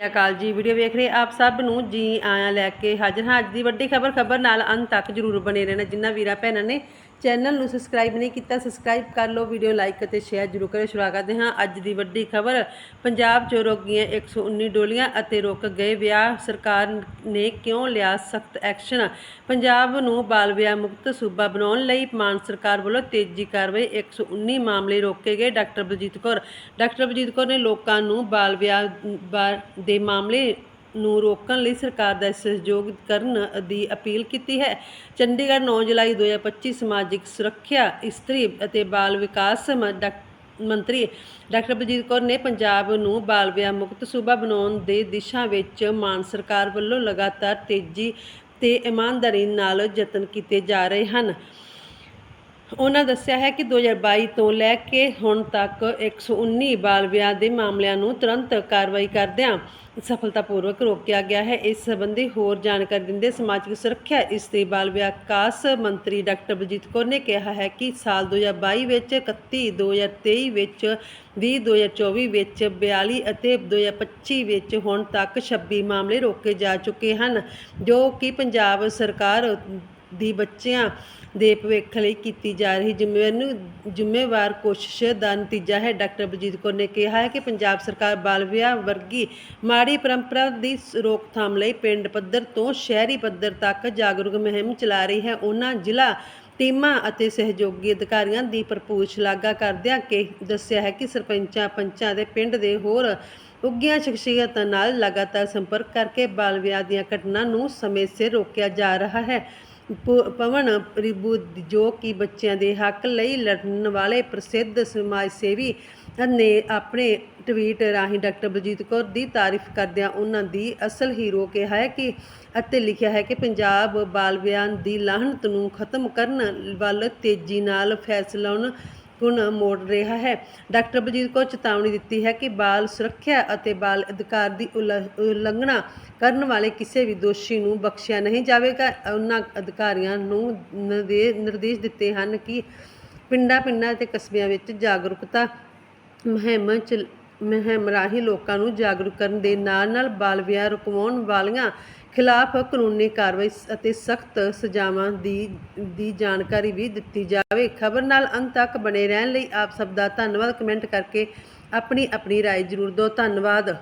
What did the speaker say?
ਸਤਿ ਅਕਾਲ ਜੀ, ਵੀਡੀਓ ਵੇਖ ਰਹੇ ਆਪ ਸਭ ਨੂੰ ਜੀ ਆਇਆਂ ਲੈ ਕੇ ਹਾਜ਼ਰ ਹਾਂ। ਅੱਜ ਦੀ ਵੱਡੀ ਖਬਰ ਖਬਰ ਨਾਲ ਅੰਤ ਤੱਕ ਜਰੂਰ ਬਣੇ ਰਹਿਣਾ, ਜਿੰਨਾ ਵੀਰਾ, ਭੈਣਾਂ ਨੇ ਚੈਨਲ ਨੂੰ ਸਬਸਕ੍ਰਾਈਬ ਨਹੀਂ ਕੀਤਾ, ਸਬਸਕ੍ਰਾਈਬ ਕਰ ਲਓ, ਵੀਡੀਓ ਲਾਈਕ ਅਤੇ ਸ਼ੇਅਰ ਜਰੂਰ ਕਰਿਓ। ਸ਼ੁਰੂ ਕਰਦੇ ਹਾਂ ਅੱਜ ਦੀ ਵੱਡੀ ਖਬਰ। ਪੰਜਾਬ 'ਚ ਰੁਕ ਗਈਆਂ 119 ਡੋਲੀਆਂ ਅਤੇ ਰੁਕ ਗਏ ਵਿਆਹ। ਸਰਕਾਰ ਨੇ ਕਿਉਂ ਲਿਆ ਸਖਤ ਐਕਸ਼ਨ? ਪੰਜਾਬ ਨੂੰ ਬਾਲ ਵਿਆਹ ਮੁਕਤ ਸੂਬਾ ਬਣਾਉਣ ਲਈ ਮਾਨ ਸਰਕਾਰ ਵੱਲੋਂ ਤੇਜ਼ੀ ਕਾਰਵਾਈ। 119 ਮਾਮਲੇ ਰੋਕੇ ਗਏ ਡਾਕਟਰ ਬਲਜੀਤ ਕੌਰ। ਡਾਕਟਰ ਬਲਜੀਤ ਕੌਰ ਨੇ ਲੋਕਾਂ ਨੂੰ ਬਾਲ ਵਿਆਹ ਬਾ- ਦੇ ਮਾਮਲੇ ਨੂੰ ਰੋਕਣ ਲਈ ਸਰਕਾਰ ਦਾ ਸਹਿਯੋਗ ਕਰਨ ਦੀ ਅਪੀਲ ਕੀਤੀ ਹੈ। ਚੰਡੀਗੜ੍ਹ 9 ਜੁਲਾਈ 2025 ਸਮਾਜਿਕ ਸੁਰੱਖਿਆ, ਇਸਤਰੀ ਅਤੇ ਬਾਲ ਵਿਕਾਸ ਮ- ਮੰਤਰੀ ਡਾਕਟਰ ਬਲਜੀਤ ਕੌਰ ਨੇ ਪੰਜਾਬ ਨੂੰ ਬਾਲ ਵਿਆਹ ਮੁਕਤ ਸੂਬਾ ਬਣਾਉਣ ਦੇ ਦਿਸ਼ਾ ਵਿੱਚ ਮਾਨ ਸਰਕਾਰ ਵੱਲੋਂ ਲਗਾਤਾਰ ਤੇਜ਼ੀ ਤੇ ਇਮਾਨਦਾਰੀ ਨਾਲ ਯਤਨ ਕੀਤੇ ਜਾ ਰਹੇ ਹਨ। ਉਹਨਾਂ ਦੱਸਿਆ ਹੈ ਕਿ 2022 ਤੋਂ ਲੈ ਕੇ ਹੁਣ ਤੱਕ 119 ਬਾਲ ਵਿਆਹ ਦੇ ਮਾਮਲਿਆਂ ਨੂੰ ਤੁਰੰਤ ਕਾਰਵਾਈ ਕਰਦਿਆਂ ਸਫਲਤਾਪੂਰਵਕ ਰੋਕਿਆ ਗਿਆ ਹੈ। ਇਸ ਸੰਬੰਧੀ ਹੋਰ ਜਾਣਕਾਰੀ ਦਿੰਦੇ ਸਮਾਜਿਕ ਸੁਰੱਖਿਆ ਇਸਤਰੀ ਬਾਲ ਵਿਕਾਸ ਮੰਤਰੀ ਡਾਕਟਰ ਬਲਜੀਤ ਕੌਰ ਨੇ ਕਿਹਾ ਹੈ ਕਿ ਸਾਲ 2022 ਵਿੱਚ 31 2023 ਵਿੱਚ 20 2024 ਵਿੱਚ 42 ਅਤੇ 2025 ਵਿੱਚ ਹੁਣ ਤੱਕ 26 ਮਾਮਲੇ ਰੋਕੇ ਜਾ ਚੁੱਕੇ ਹਨ, ਜੋ ਕਿ ਪੰਜਾਬ ਸਰਕਾਰ ਦੀ ਬੱਚਿਆਂ ਦੇ ਭਵਿੱਖ ਲਈ ਕੀਤੀ ਜਾ ਰਹੀ ਜ਼ਿੰਮੇਵਾਰ ਜ਼ਿੰਮੇਵਾਰ ਕੋਸ਼ਿਸ਼ ਦਾ ਨਤੀਜਾ ਹੈ। ਡਾਕਟਰ ਬਲਜੀਤ ਕੌਰ ਨੇ ਕਿਹਾ ਹੈ ਕਿ ਪੰਜਾਬ ਸਰਕਾਰ ਬਾਲ ਵਿਆਹ ਵਰਗੀ ਮਾੜੀ ਪਰੰਪਰਾ ਦੀ ਰੋਕਥਾਮ ਲਈ ਪਿੰਡ ਪੱਧਰ ਤੋਂ ਸ਼ਹਿਰੀ ਪੱਧਰ ਤੱਕ ਜਾਗਰੂਕ ਮੁਹਿੰਮ ਚਲਾ ਰਹੀ ਹੈ। ਉਹਨਾਂ ਜ਼ਿਲ੍ਹਾ ਟੀਮਾਂ ਅਤੇ ਸਹਿਯੋਗੀ ਅਧਿਕਾਰੀਆਂ ਦੀ ਭਰਪੂਰ ਸ਼ਲਾਘਾ ਕਰਦਿਆਂ ਕਿ ਦੱਸਿਆ ਹੈ ਕਿ ਸਰਪੰਚਾਂ ਪੰਚਾਂ ਦੇ ਪਿੰਡ ਦੇ ਹੋਰ ਉੱਗੀਆਂ ਸ਼ਖਸੀਅਤਾਂ ਨਾਲ ਲਗਾਤਾਰ ਸੰਪਰਕ ਕਰਕੇ ਬਾਲ ਵਿਆਹ ਦੀਆਂ ਘਟਨਾ ਨੂੰ ਸਮੇਂ ਸਿਰ ਰੋਕਿਆ ਜਾ ਰਿਹਾ ਹੈ। ਪਵਨ ਰਿਬੂ ਜੋ ਕਿ ਬੱਚਿਆਂ ਦੇ ਹੱਕ ਲਈ ਲੜਨ ਵਾਲੇ ਪ੍ਰਸਿੱਧ ਸਮਾਜ ਸੇਵੀ ਨੇ ਆਪਣੇ ਟਵੀਟ ਰਾਹੀਂ ਡਾਕਟਰ ਬਲਜੀਤ ਕੌਰ ਦੀ ਤਾਰੀਫ ਕਰਦਿਆਂ ਉਹਨਾਂ ਦੀ ਅਸਲ ਹੀਰੋ ਕਿਹਾ ਹੈ ਕਿ ਅਤੇ ਲਿਖਿਆ ਹੈ ਕਿ ਪੰਜਾਬ ਬਾਲ ਵਿਆਹ ਦੀ ਲਾਹਨਤ ਨੂੰ ਖਤਮ ਕਰਨ ਵੱਲ ਤੇਜ਼ੀ ਨਾਲ ਫੈਸਲਾਉਣ ਗੁਣ ਮੋੜ ਰਿਹਾ ਹੈ। ਡਾਕਟਰ ਬਲਜੀਤ ਕੌਰ ਚੇਤਾਵਨੀ ਦਿੱਤੀ ਹੈ ਕਿ ਬਾਲ ਸੁਰੱਖਿਆ ਅਤੇ ਬਾਲ ਅਧਿਕਾਰ ਦੀ ਉਲ- ਉਲੰਘਣਾ ਕਰਨ ਵਾਲੇ ਕਿਸੇ ਵੀ ਦੋਸ਼ੀ ਨੂੰ ਬਖਸ਼ਿਆ ਨਹੀਂ ਜਾਵੇਗਾ। ਉਹਨਾਂ ਅਧਿਕਾਰੀਆਂ ਨੂੰ ਨਿਰਦੇਸ਼ ਦਿੱਤੇ ਹਨ ਕਿ ਪਿੰਡਾਂ ਪਿੰਡਾਂ ਅਤੇ ਕਸਬਿਆਂ ਵਿੱਚ ਜਾਗਰੂਕਤਾ ਮੁਹਿੰਮ ਚ ਮੁਹਿੰਮ ਰਾਹੀਂ ਲੋਕਾਂ ਨੂੰ ਜਾਗਰੂਕ ਕਰਨ ਦੇ ਨਾਲ ਨਾਲ ਬਾਲ ਵਿਆਹ ਰੁਕਵਾਉਣ ਵਾਲੀਆਂ ਖਿਲਾਫ ਕਾਨੂੰਨੀ ਕਾਰਵਾਈ ਸ- ਅਤੇ ਸਖਤ ਸਜ਼ਾਵਾਂ ਦੀ ਦੀ ਜਾਣਕਾਰੀ ਵੀ ਦਿੱਤੀ ਜਾਵੇ ਖਬਰ ਨਾਲ ਅੰਤ ਤੱਕ ਬਣੇ ਰਹਿਣ ਲਈ ਆਪ ਸਭ ਦਾ ਧੰਨਵਾਦ ਕਮੈਂਟ ਕਰਕੇ ਆਪਣੀ ਆਪਣੀ رائے ਜ਼ਰੂਰ ਦਿਓ ਧੰਨਵਾਦ